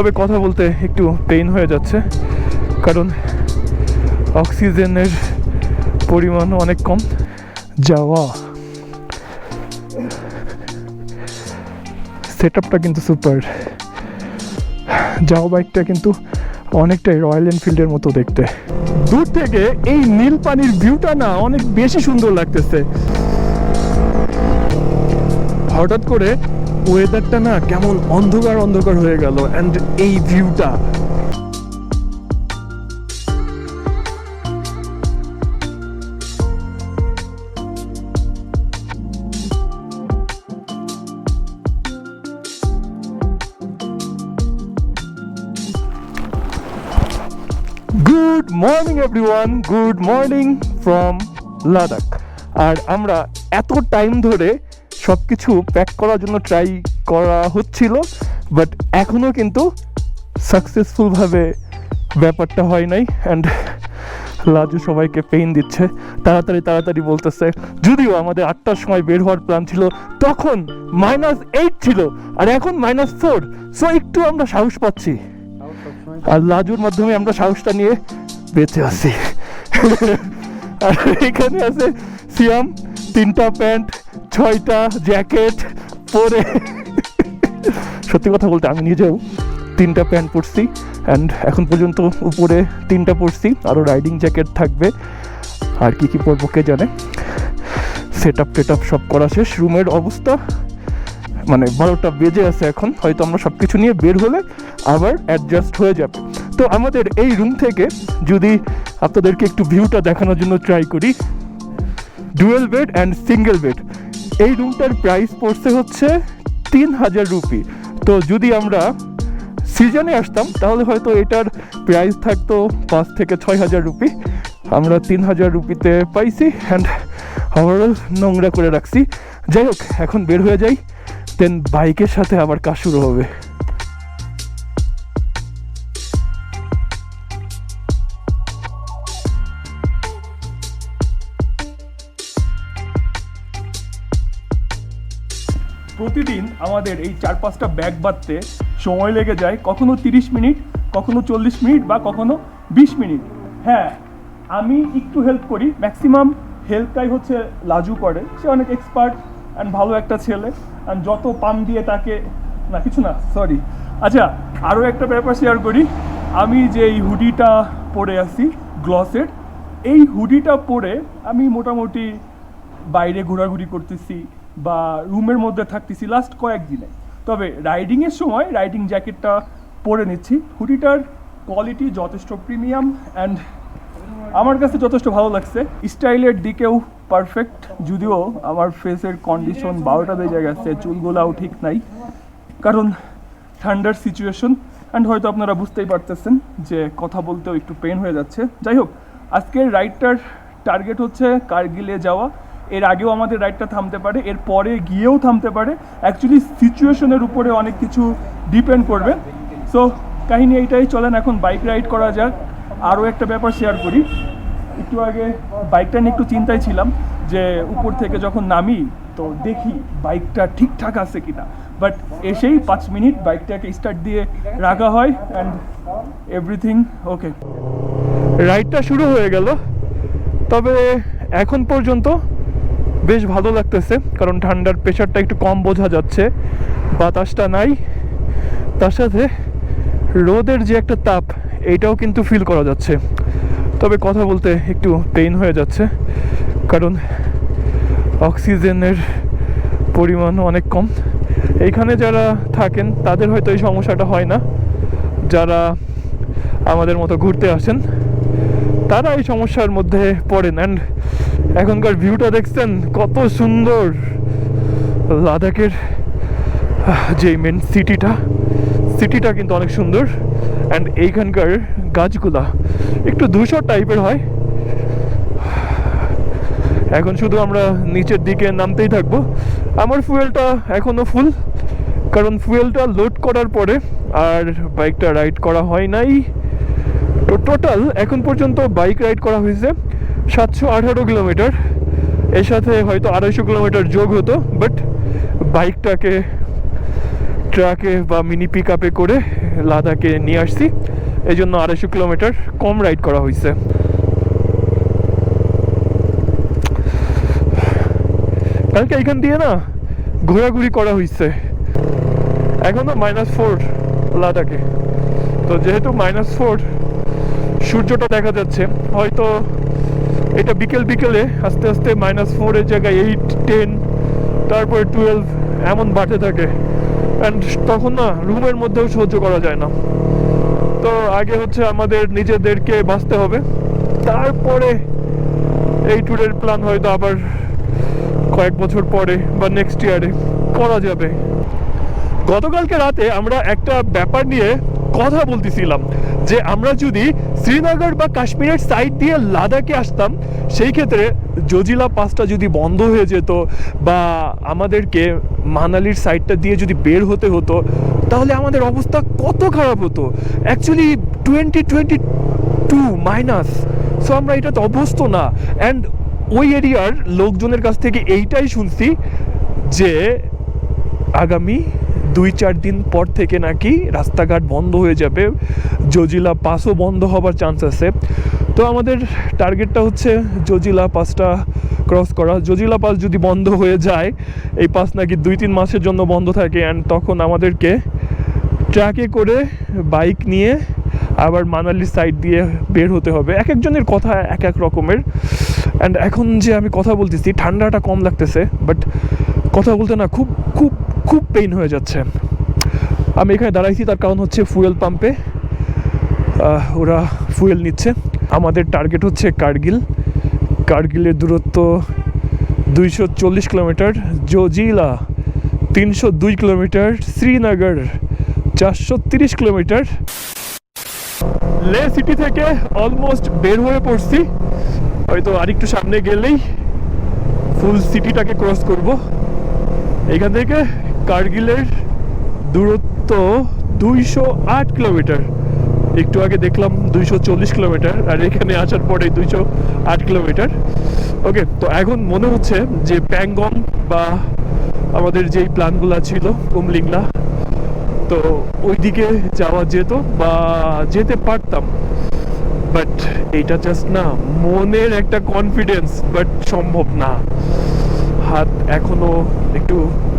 তবে কথা বলতে একটু পেইন হয়ে যাচ্ছে, কারণ অক্সিজেনের পরিমাণ অনেক কম। যাওয়া সেট আপটা কিন্তু সুপার। যাওয়া বাইকটা কিন্তু অনেকটাই রয়্যাল এনফিল্ডের মতো দেখতে। দূর থেকে এই নীল পানির ভিউটা না অনেক বেশি সুন্দর লাগতেছে। হঠাৎ করে ওয়েদারটা না কেমন অন্ধকার অন্ধকার হয়ে গেল অ্যান্ড এই ভিউটা good morning everyone good morning from Ladakh আর আমরা এত টাইম ধরে সব কিছু প্যাক করার জন্য ট্রাই করা হচ্ছিল বাট এখনও কিন্তু সাকসেসফুলভাবে ব্যাপারটা হয় নাই অ্যান্ড লাজু সবাইকে পেইন দিচ্ছে। তাড়াতাড়ি তাড়াতাড়ি বলতেছে, যদিও আমাদের আটটার সময় বের হওয়ার প্ল্যান ছিল, তখন মাইনাস এইট ছিল, আর এখন মাইনাস ফোর সো একটু আমরা সাহস পাচ্ছি। আর লাজুর মাধ্যমে আমরা সাহসটা নিয়ে বেঁচে আছি। আর এখানে আছে, সিয়াম, তিনটা প্যান্ট ছয়টা জ্যাকেট পরে। সত্যি কথা বলতে আমি নিজেও তিনটা প্যান্ট পরছি অ্যান্ড এখন পর্যন্ত উপরে তিনটা পরছি আরও রাইডিং জ্যাকেট থাকবে। আর কি কি পরবো কে জানে? সেট আপ টেট আপ সব করা শেষ। রুমের অবস্থা মানে বারোটা বেজে আছে এখন, হয়তো আমরা সব কিছু নিয়ে বের হলে আবার অ্যাডজাস্ট হয়ে যাবে। তো আমাদের এই রুম থেকে যদি আপনাদেরকে একটু ভিউটা দেখানোর জন্য ট্রাই করি dual bed and single bed এই রুমটার প্রাইস পড়ছে হচ্ছে তিন হাজার রুপি। তো যদি আমরা সিজনে আসতাম, তাহলে হয়তো এটার প্রাইস থাকতো পাঁচ থেকে ছয় হাজার রুপি। আমরা তিন হাজার রুপিতে পাইছি অ্যান্ড ওভারঅল নোংরা করে রাখছি। যাই হোক, এখন বের হয়ে যাই দেন বাইকের সাথে আবার কাজ শুরু হবে। প্রতিদিন আমাদের এই চার পাঁচটা ব্যাগ বাঁধতে সময় লেগে যায়, কখনো তিরিশ মিনিট, কখনো চল্লিশ মিনিট বা কখনো বিশ মিনিট। হ্যাঁ আমি একটু হেল্প করি। ম্যাক্সিমাম হেল্পটাই হচ্ছে লাজু করে। সে অনেক এক্সপার্ট অ্যান্ড ভালো একটা ছেলে। অ্যান্ড যত পাম দিয়ে তাকে, না, কিছু না সরি আচ্ছা আরও একটা ব্যাপার শেয়ার করি। আমি যে এই হুডিটা পরে আছি গ্লসের এই হুডিটা পরে আমি মোটামুটি বাইরে ঘোরাঘুরি করতেছি। বা রুমের মধ্যে থাকতেছি লাস্ট কয়েকদিনে তবে রাইডিংয়ের সময় রাইডিং জ্যাকেটটা পরে নিচ্ছি। হুডিটার কোয়ালিটি যথেষ্ট প্রিমিয়াম অ্যান্ড আমার কাছে যথেষ্ট ভালো লাগছে। স্টাইলের দিকেও পারফেক্ট যদিও আমার ফেসের কন্ডিশন বারোটা বেজে গেছে, চুলগুলাও ঠিক নাই। কারণ ঠান্ডার সিচুয়েশন অ্যান্ড হয়তো আপনারা বুঝতেই পারতেছেন যে কথা বলতেও একটু পেন হয়ে যাচ্ছে। যাই হোক, আজকের রাইডটার টার্গেট হচ্ছে কার্গিলে যাওয়া। এর আগেও আমাদের রাইডটা থামতে পারে, এর পরে গিয়েও থামতে পারে। অ্যাকচুয়ালি সিচুয়েশনের উপরে অনেক কিছু ডিপেন্ড করবে। সো কাহিনী এইটাই, চলেন এখন বাইক রাইড করা যাক। আরও একটা ব্যাপার শেয়ার করি। একটু আগে বাইকটা নিয়ে একটু চিন্তায় ছিলাম যে উপর থেকে যখন নামি, তো দেখি বাইকটা ঠিকঠাক আছে কিনা। বাট এসেই পাঁচ মিনিট বাইকটাকে স্টার্ট দিয়ে রাখা হয় অ্যান্ড এভরিথিং ওকে রাইডটা শুরু হয়ে গেল। তবে এখন পর্যন্ত বেশ ভালো লাগতেছে, কারণ ঠান্ডার প্রেশারটা একটু কম বোঝা যাচ্ছে। বাতাসটা নাই, তার সাথে রোদের যে একটা তাপ এইটাও কিন্তু ফিল করা যাচ্ছে। তবে কথা বলতে একটু পেইন হয়ে যাচ্ছে, কারণ অক্সিজেনের পরিমাণ অনেক কম। এইখানে যারা থাকেন, তাদের হয়তো এই সমস্যাটা হয় না। যারা আমাদের মতো ঘুরতে আসেন, তারা এই সমস্যার মধ্যে পড়েন। অ্যান্ড এখনকার ভিউটা দেখছেন কত সুন্দর। লাদাখের যে মেন সিটিটা সিটিটা কিন্তু অনেক সুন্দর। অ্যান্ড এইখানকার গাছগুলা একটু ধূসর টাইপের হয়। এখন শুধু আমরা নিচের দিকে নামতেই থাকব। আমার ফুয়েলটা এখনও ফুল কারণ ফুয়েলটা লোড করার পরে আর বাইকটা রাইড করা হয় নাই। তো টোটাল এখন পর্যন্ত বাইক রাইড করা হয়েছে। সাতশো আঠারো কিলোমিটার। এর সাথে হয়তো আড়াইশো কিলোমিটার যোগ হতো বাট বাইকটাকে ট্রাকে বা মিনি পিক আপে করে লাদাখে নিয়ে আসছি। এই জন্য আড়াইশো কিলোমিটার কম রাইড করা হয়েছে। কালকে এখান দিয়ে না ঘোরাঘুরি করা হয়েছে। এখনও মাইনাস ফোর লাদাখে। তো যেহেতু মাইনাস ফোর সূর্যটা দেখা যাচ্ছে, হয়তো এটা বিকেল বিকেলে আস্তে আস্তে মাইনাস ফোরের জায়গায় এইট টেন তারপরে টুয়েলভ এমন বাড়তে থাকে। অ্যান্ড তখন না রুমের মধ্যেও সহ্য করা যায় না। তো আগে হচ্ছে আমাদের নিজেদেরকে বাঁচতে হবে। তারপরে এই ট্যুরের প্ল্যান হয়তো আবার কয়েক বছর পরে বা নেক্সট ইয়ারে করা যাবে। গতকালকে রাতে আমরা একটা ব্যাপার নিয়ে কথা বলতেছিলাম যে আমরা যদি শ্রীনগর বা কাশ্মীরের সাইড দিয়ে লাদাখে আসতাম, সেই ক্ষেত্রে জজিলা পাসটা যদি বন্ধ হয়ে যেত বা আমাদেরকে মানালির সাইডটা দিয়ে যদি বের হতে হতো, তাহলে আমাদের অবস্থা কত খারাপ হতো। Actually twenty twenty two minus so আমরা এটাতে অভ্যস্ত না। অ্যান্ড ওই এরিয়ার লোকজনের কাছ থেকে এইটাই শুনছি যে আগামী দুই চার দিন পর থেকে নাকি রাস্তাঘাট বন্ধ হয়ে যাবে, জজিলা পাসও বন্ধ হবার চান্স আছে। তো আমাদের টার্গেটটা হচ্ছে জজিলা পাসটা ক্রস করা। জজিলা পাস যদি বন্ধ হয়ে যায়, এই পাস নাকি দুই তিন মাসের জন্য বন্ধ থাকে অ্যান্ড তখন আমাদেরকে ট্রাকে করে বাইক নিয়ে আবার মানালি সাইড দিয়ে বের হতে হবে। এক একজনের কথা এক এক রকমের। অ্যান্ড এখন যে আমি কথা বলতেছি, ঠান্ডাটা কম লাগতেছে বাট কথা বলতে না, খুব খুব খুব পেইন হয়ে যাচ্ছে। আমি এখানে দাঁড়াইছি, তার কারণ হচ্ছে ফুয়েল পাম্পে ওরা ফুয়েল নিচ্ছে। আমাদের টার্গেট হচ্ছে কার্গিল কার্গিলের দূরত্ব দুইশো চল্লিশ কিলোমিটার জজিলা তিনশো দুই কিলোমিটার শ্রীনগর চারশো তিরিশ কিলোমিটার। লে সিটি থেকে অলমোস্ট বের হয়ে পড়ছি। হয়তো আরেকটু সামনে গেলেই ফুল সিটিটাকে ক্রস করব। এখান থেকে কার্গিলের দূরত্ব দুইশো আট কিলোমিটার। একটু আগে দেখলাম দুইশো চল্লিশ কিলোমিটার, আর এখানে আসার পরে দুইশো আট কিলোমিটার। ওকে তো এখন মনে হচ্ছে যে প্যাংগং বা আমাদের যেই প্ল্যানগুলো ছিল, কুমলিংলা, তো ওইদিকে যাওয়া যেত বা যেতে পারতাম। বাট এটা জাস্ট না, মনের একটা কনফিডেন্স বাট সম্ভব না। হাত এখনও একটু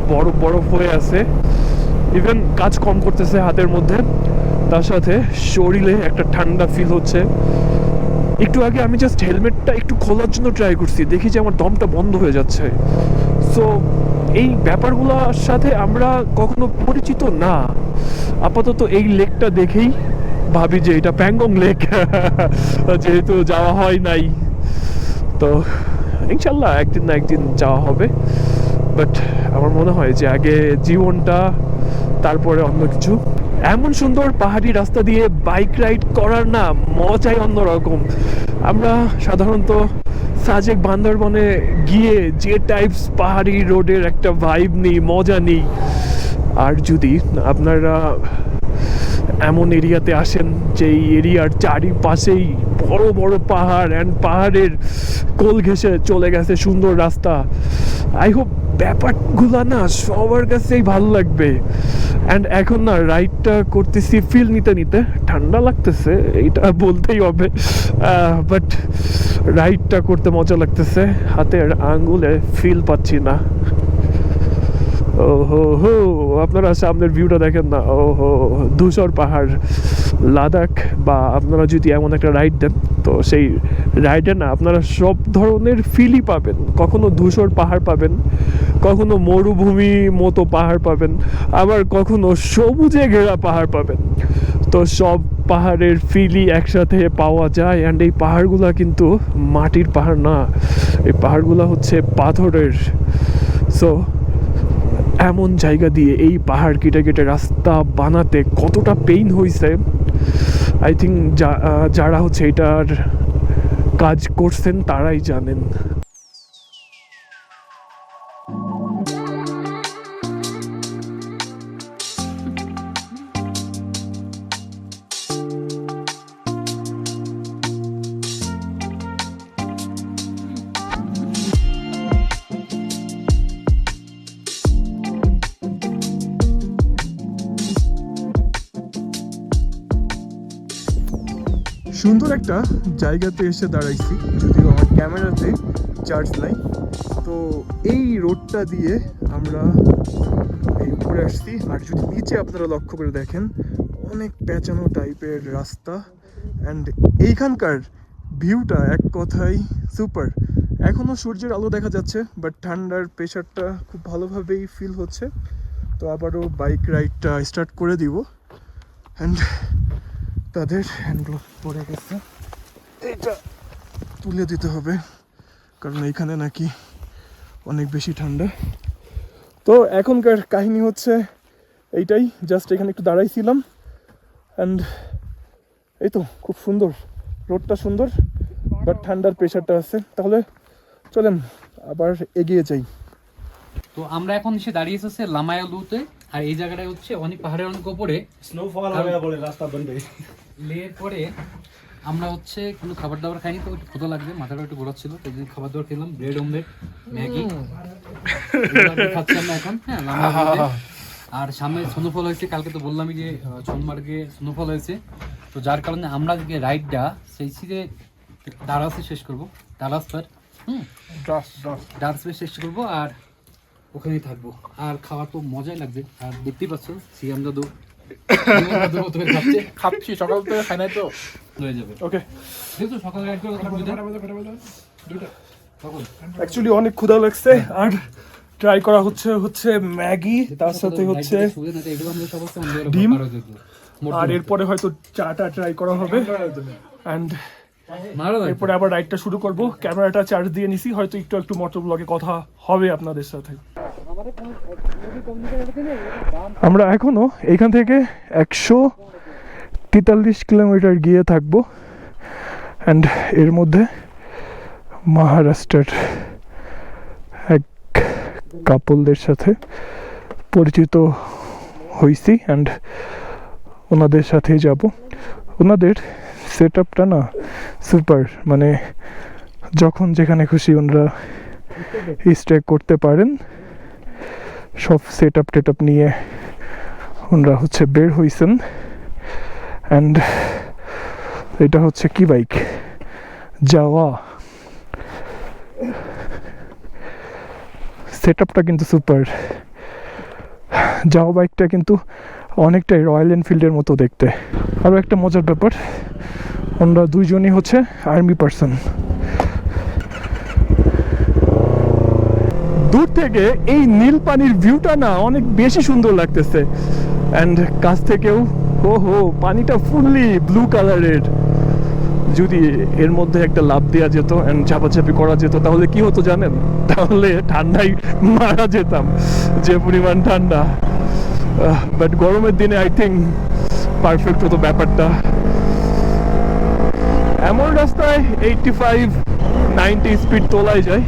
বরফ বরফ হয়ে আছে। ইভেন কাজ কম করতেছে হাতের মধ্যে। তার সাথে শরীরে একটা ঠান্ডা ফিল হচ্ছে। একটু আগে আমি জাস্ট হেলমেটটা একটু খোলার জন্য ট্রাই করছি। দেখি যে আমার দমটা বন্ধ হয়ে যাচ্ছে। সো এই ব্যাপারগুলোর সাথে আমরা কখনো পরিচিত? না। আপাতত এই লেকটা দেখেই ভাবি যে এটা প্যাংগং লেক। যেহেতু যাওয়া হয় নাই। তো, ইনশাল্লাহ একদিন না একদিন যাওয়া হবে। বাট আমার মনে হয় যে আগে জীবনটা, তারপরে অন্য কিছু। এমন সুন্দর পাহাড়ি রাস্তা দিয়ে বাইক রাইড করার না মজাই অন্যরকম। আমরা সাধারণত সাজেক বান্দরবনে গিয়ে যে টাইপস পাহাড়ি রোডের একটা ভাইব নিই, মজা নিই। আর যদি আপনারা এমন এরিয়াতে আসেন, যেই এরিয়ার চারিপাশেই বড় বড় পাহাড় অ্যান্ড পাহাড়ের কোল ঘেসে চলে গেছে সুন্দর রাস্তা আই হোপ ব্যাপারগুলো না সবার কাছেই ভালো লাগবে। অ্যান্ড এখন না রাইডটা করতেছি ফিল নিতে নিতে। ঠান্ডা লাগতেছে, এইটা বলতেই হবে। বাট রাইডটা করতে মজা লাগতেছে। হাতের আঙ্গুলে ফিল পাচ্ছি না। ও হো হো আপনারা সামনের ভিউটা দেখেন না। ও হো ধূসর পাহাড়, লাদাখ, বা আপনারা যদি এমন একটা রাইড দেন, তো সেই রাইডে না আপনারা সব ধরনের ফিলই পাবেন। কখনো ধূসর পাহাড় পাবেন, কখনো মরুভূমি মতো পাহাড় পাবেন, আবার কখনো সবুজে ঘেরা পাহাড় পাবেন। তো সব পাহাড়ের ফিলি একসাথে পাওয়া যায় অ্যান্ড এই পাহাড়গুলা কিন্তু মাটির পাহাড় না। এই পাহাড়গুলা হচ্ছে পাথরের। সো এমন জায়গা দিয়ে এই পাহাড় কেটে কেটে রাস্তা বানাতে কতটা পেইন হয়েছে আই থিঙ্ক যারা হচ্ছে এটার কাজ করছেন তারাই জানেন। একটা জায়গাতে এসে দাঁড়াইছি, যদিও আমার ক্যামেরাতে চার্জ নাই। তো এই রোডটা দিয়ে আমরা এই উপরে আসছি। আর যদি নিচে আপনারা লক্ষ্য করে দেখেন, অনেক পেঁচানো টাইপের রাস্তা। অ্যান্ড এইখানকার ভিউটা এক কথায় সুপার। এখনও সূর্যের আলো দেখা যাচ্ছে বাট ঠান্ডার প্রেশারটা খুব ভালোভাবেই ফিল হচ্ছে। তো আবারও বাইক রাইডটা স্টার্ট করে দিব। অ্যান্ড তাদের হ্যান্ড হ্যান্ডগ্লোভ পরে গেছে। এটা তুলে দিতে হবে কারণ এইখানে নাকি অনেক বেশি ঠান্ডা। তো এখনকার কাহিনী হচ্ছে এইটাই জাস্ট এখানে একটু দাঁড়াইছিলাম অ্যান্ড এই তো খুব সুন্দর রোডটা সুন্দর বাট ঠান্ডার প্রেশারটা আছে। তাহলে চলেন আবার এগিয়ে যাই। তো আমরা এখন এসে দাঁড়িয়ে এসেছে লামায়ালুতে আর এই জায়গাটায় হচ্ছে অনেক পাহাড়ের অনেক উপরে স্নোফল রাস্তা বন্ধ। লের পরে আমরা হচ্ছে কোনো খাবার দাবার খাইনি তো একটু ক্ষুধা লাগবে মাথাটা একটু ঘোরাচ্ছিল তো যদি খাবার দাবার খেলাম ব্রেড অমলেট ম্যাগি। খাচ্ছি আমরা এখন হ্যাঁ আর সামনে স্নোফল হয়েছে কালকে তো বললামই যে সোনমার্গে স্নোফল হয়েছে। তো যার কারণে আমরা যে রাইডটা সেই সিটে দারাসে শেষ করব দারাস পার হুম। ডান্স শেষ করব আর ওখানেই থাকব। আর খাওয়া তো মজাই লাগবে আর দেখতেই পাচ্ছ সিয়াম দাদু সিয়াম দাদু মতো করে খাচ্ছে খাচ্ছি সকাল থেকে খাই নাই তো হয়ে যাবে ওকে দেখছ সকালে রাইড করে তখন অ্যাকচুয়ালি অনেক ক্ষুধা লাগছে আর ট্রাই করা হচ্ছে হচ্ছে ম্যাগি তার সাথে হচ্ছে ডিম। আর এরপরে হয়তো চাটা ট্রাই করা হবে অ্যান্ড এরপরে আবার রাইডটা শুরু করব। ক্যামেরাটা চার্জ দিয়ে নিছি হয়তো একটু একটু মোটর ব্লগে কথা হবে আপনাদের সাথে। আমরা এখনও এখান থেকে একশো তেতাল্লিশ কিলোমিটার গিয়ে থাকব। অ্যান্ড এর মধ্যে মহারাষ্ট্রের এক কাপলদের সাথে পরিচিত হইছি অ্যান্ড ওনাদের সাথেই যাব। ওনাদের সেট আপটা না সুপার মানে যখন যেখানে খুশি ওনারা স্টে করতে পারেন। সব সেট আপ টেট আপ নিয়ে ওনারা হচ্ছে বের হইছেন। অ্যান্ড এটা হচ্ছে কি বাইক? যাওয়া সেট আপটা কিন্তু সুপার যাওয়া বাইকটা কিন্তু অনেকটাই রয়্যাল এনফিল্ডের মতো দেখতে। আরও একটা মজার ব্যাপার, ওনারা দুইজনই হচ্ছে আর্মি পার্সন দূর থেকে এই নীল পানির ভিউটা না অনেক বেশি সুন্দর লাগতেছে। অ্যান্ড কাছ থেকেও ও হো পানিটা ফুললি ব্লু কালারের যদি এর মধ্যে একটা লাভ দেওয়া যেত অ্যান্ড চাপাচাপি করা যেত, তাহলে কি হতো জানেন? তাহলে ঠান্ডায় মারা যেতাম, যে পরিমাণ ঠান্ডা। বাট গরমের দিনে আই থিঙ্ক পারফেক্ট হতো ব্যাপারটা। এমন রাস্তায় এইটটি ফাইভ নাইনটি স্পিড তোলাই যায়।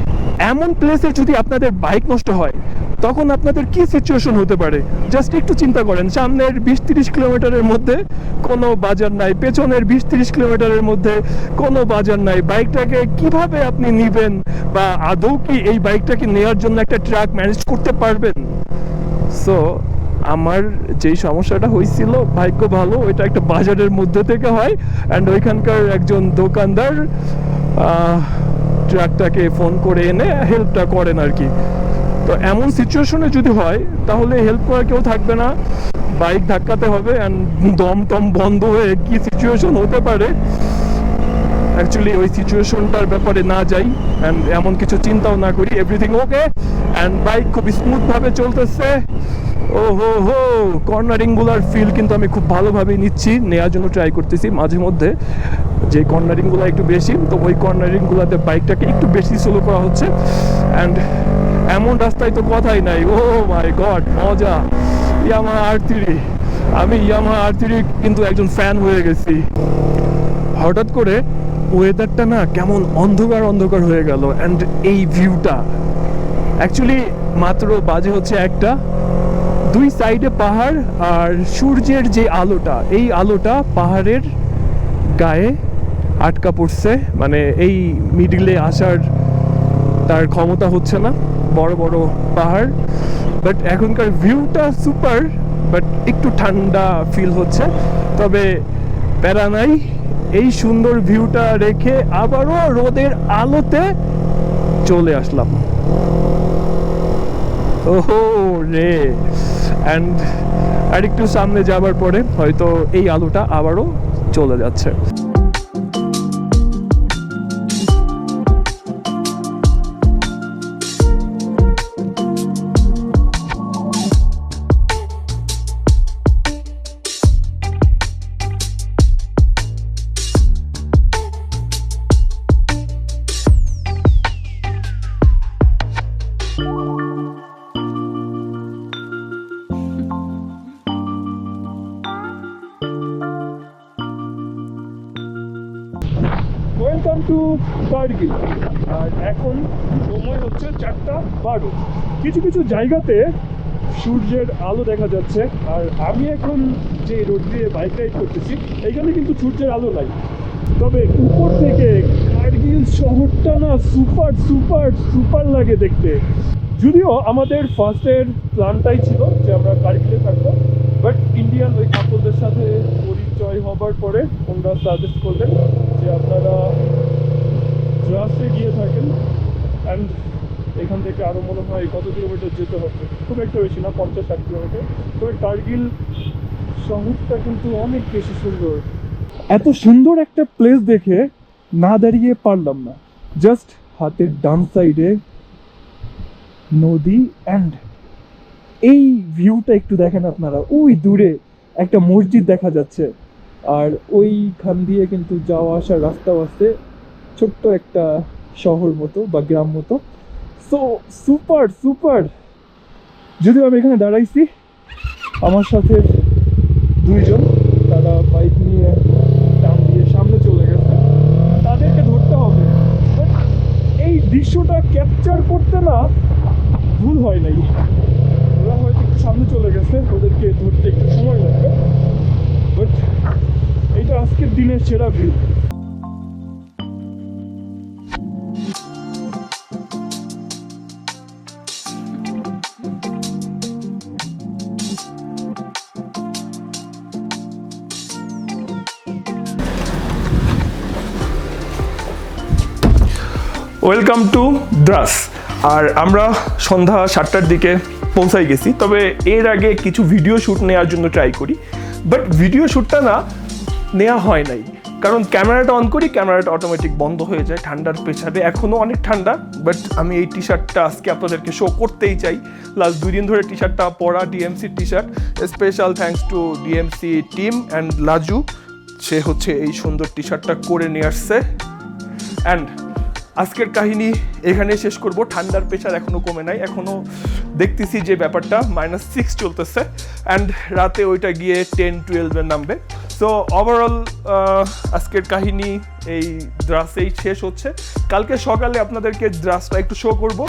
এমন প্লেসে যদি আপনাদের বাইক নষ্ট হয়, তখন আপনাদের কি সিচুয়েশন হতে পারে? জাস্ট একটু চিন্তা করেন। সামনের বিশ তিরিশ কিলোমিটারের মধ্যে কোনো বাজার নাই, পেছনের বিশ তিরিশ কিলোমিটারের মধ্যে কোনো বাজার নাই। বাইকটাকে কীভাবে আপনি নিবেন বা আদৌ কি এই বাইকটাকে নেওয়ার জন্য একটা ট্রাক ম্যানেজ করতে পারবেন? সো আমার যেই সমস্যাটা হয়েছিল, ভাগ্য ভালো, ওইটা একটা বাজারের মধ্যে থেকে হয়। অ্যান্ড ওইখানকার একজন দোকানদার ট্রাকটাকে ফোন করে এনে হেল্পটা করেন আর কি। তো এমন সিচুয়েশনে যদি হয়, তাহলে হেল্প করার কেউ থাকবে না। বাইক ধাক্কাতে হবে অ্যান্ড দম টম বন্ধ হয়ে কি সিচুয়েশন হতে পারে? অ্যাকচুয়ালি ওই সিচুয়েশনটার ব্যাপারে না যাই অ্যান্ড এমন কিছু চিন্তাও না করি। এভরিথিং ওকে অ্যান্ড বাইক খুব স্মুথ ভাবে চলতেছে। ও হো হো কর্নারিংগুলার ফিল কিন্তু আমি খুব ভালোভাবে নিচ্ছি নেওয়ার জন্য ট্রাই করতেছি মাঝে মধ্যে। যে কর্নারিংগুলো একটু বেশি, তো ওই কর্নারিং গুলাতে বাইকটাকে একটু বেশি স্লো করা হচ্ছে। অ্যান্ড এমন রাস্তায় তো কথাই নাই। ও মাই গড মজা। ইয়ামা আর থ্রি আমি ইয়ামা আর থ্রি কিন্তু একজন ফ্যান হয়ে গেছি। হঠাৎ করে ওয়েদারটা না কেমন অন্ধকার অন্ধকার হয়ে গেল। অ্যান্ড এই ভিউটা অ্যাকচুয়ালি মাত্র বাজে হচ্ছে একটা। দুই সাইডে পাহাড় আর সূর্যের যে আলোটা, এই আলোটা পাহাড়ের গায়ে আটকা পড়ছে। মানে এই মিডিলে আসার তার ক্ষমতা হচ্ছে না, বড় বড় পাহাড়। বাট এখনকার ভিউটা সুপার বাট একটু ঠান্ডা ফিল হচ্ছে। তবে প্যারা নাই, এই সুন্দর ভিউটা রেখে আবারও রোদের আলোতে চলে আসলাম। ওহো রে অ্যান্ড আরেকটু সামনে যাবার পরে হয়তো এই আলোটা আবারও চলে যাচ্ছে। কার্গিল আর এখন সময় হচ্ছে চারটা বারো। কিছু কিছু জায়গাতে সূর্যের আলো দেখা যাচ্ছে। আর আমি এখন যে রোড দিয়ে বাইক রাইড করতেছি, এখানে কিন্তু সূর্যের আলো নাই। তবে উপর থেকে কার্গিল শহরটা না সুপার সুপার সুপার লাগে দেখতে। যদিও আমাদের ফার্স্টের প্ল্যানটাই ছিল যে আমরা কার্গিলে থাকব বাট ইন্ডিয়ান ওই কাপড়দের সাথে পরিচয় হবার পরে ওনারা সাজেস্ট করলেন যে আপনারা দ্রাসে গিয়ে থাকেন অ্যান্ড এখান থেকে আরও মনে হয় কত কিলোমিটার যেতে হবে। খুব একটা বেশি না, পঞ্চাশ ষাট কিলোমিটার তবে কার্গিল শহরটা কিন্তু অনেক বেশি সুন্দর। এত সুন্দর একটা প্লেস দেখে না দাঁড়িয়ে পারলাম না। জাস্ট হাতের ডান সাইডে নদী অ্যান্ড এই ভিউটা একটু দেখেন আপনারা। ওই দূরে একটা মসজিদ দেখা যাচ্ছে। আর ওইখান দিয়ে কিন্তু যাওয়া আসার রাস্তাও আছে। ছোট্ট একটা শহর মতো বা গ্রাম মতো। সো সুপার সুপার যদিও আমি এখানে দাঁড়াইছি, আমার সাথে দুইজন, তারা বাইক নিয়ে টান দিয়ে সামনে চলে গেছে। তাদেরকে ধরতে হবে। এই দৃশ্যটা ক্যাপচার করতে না ভুল হয় নাই। ওরা হয়তো একটু সামনে চলে গেছে, ওদেরকে ধরতে একটু সময় লাগবে। বাট এইটা আজকের দিনের সেরা ভিউ ওয়েলকাম টু দ্রাস আর আমরা সন্ধ্যা সাতটার দিকে পৌঁছাই গেছি, তবে এর আগে কিছু ভিডিও শ্যুট নেওয়ার জন্য ট্রাই করি। বাট ভিডিও শ্যুটটা না নেওয়া হয় নাই। কারণ ক্যামেরাটা অন করি ক্যামেরাটা অটোমেটিক বন্ধ হয়ে যায়, ঠান্ডার পেছাবে। এখনও অনেক ঠান্ডা বাট আমি এই টি শার্টটা আজকে আপনাদেরকে শো করতেই চাই। লাস্ট দুই দিন ধরে টি শার্টটা পরা ডিএমসির T shirt special thanks to DMC team and Laju সে হচ্ছে এই সুন্দর টি শার্টটা করে নিয়ে আসছে। অ্যান্ড আজকের কাহিনী এখানে শেষ করব। ঠান্ডার প্রেশার এখনও কমে নাই। এখনও দেখতেছি যে ব্যাপারটা মাইনাস সিক্স চলতেছে। অ্যান্ড রাতে ওইটা গিয়ে টেন টুয়েলভের নামবে। সো ওভারঅল আজকের কাহিনী এই দ্রাসেই শেষ হচ্ছে। কালকে সকালে আপনাদেরকে দ্রাসটা একটু শো করব।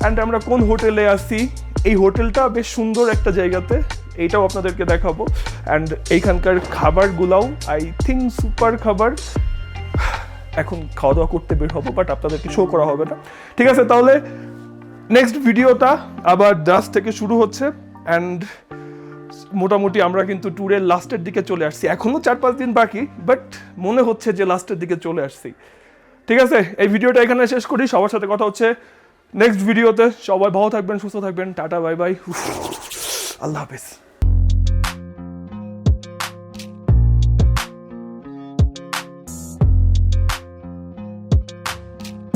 অ্যান্ড আমরা কোন হোটেলে আছি? এই হোটেলটা বেশ সুন্দর একটা জায়গাতে। এইটাও আপনাদেরকে দেখাবো। অ্যান্ড এইখানকার খাবারগুলাও আই থিঙ্ক সুপার খাবার। এখন খাওয়া দাওয়া করতে বের হব বাট আপনাদেরকে শো করা হবে না। ঠিক আছে, তাহলে নেক্সট ভিডিওটা আবার জাস্ট থেকে শুরু হচ্ছে অ্যান্ড মোটামুটি আমরা কিন্তু ট্যুরের লাস্টের দিকে চলে আসছি। এখনও চার পাঁচ দিন বাকি বাট মনে হচ্ছে যে লাস্টের দিকে চলে আসছি। ঠিক আছে, এই ভিডিওটা এখানে শেষ করি। সবার সাথে কথা হচ্ছে নেক্সট ভিডিওতে সবাই ভালো থাকবেন, সুস্থ থাকবেন। টাটা বাই বাই আল্লাহ হাফেজ।